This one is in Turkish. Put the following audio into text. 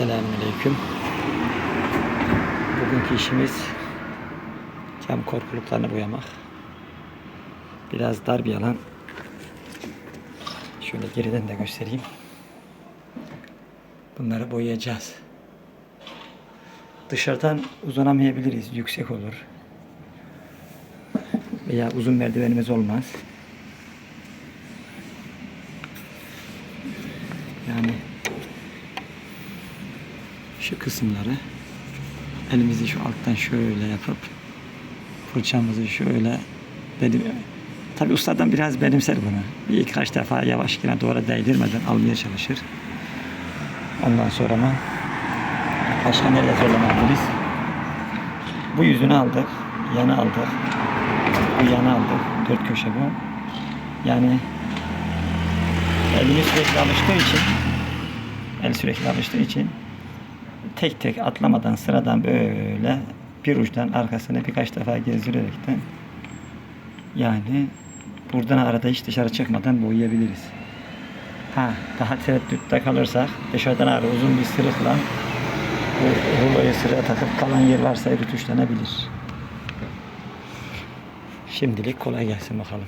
Selamünaleyküm. Bugünkü işimiz cam korkuluklarını boyamak. Biraz dar bir alan. Şöyle geriden de göstereyim. Bunları boyayacağız. Dışarıdan uzanamayabiliriz. Yüksek olur. Veya uzun merdivenimiz olmaz. Yani şu kısımları elimizi şu alttan şöyle yapıp fırçamızı şöyle benim tabi ustadan biraz benimser bunu. Bir birkaç defa yavaş yine doğru değdirmeden almaya çalışır. Ondan sonra mı başka nerede zorlanabiliriz? Bu yüzünü aldık, yanı aldık, bu yanı aldık, dört köşe bu. Yani elimi sürekli alıştığı için el sürekli alıştığı için tek tek atlamadan sıradan böyle bir uçtan arkasını birkaç defa gezdirerekten yani buradan arada hiç dışarı çıkmadan boyayabiliriz. Ha, daha tereddütte kalırsak dışarıdan ara uzun bir sırıkla bu ruloyu sıraya takıp kalan yer varsa rütuşlanabilir. Şimdilik kolay gelsin bakalım.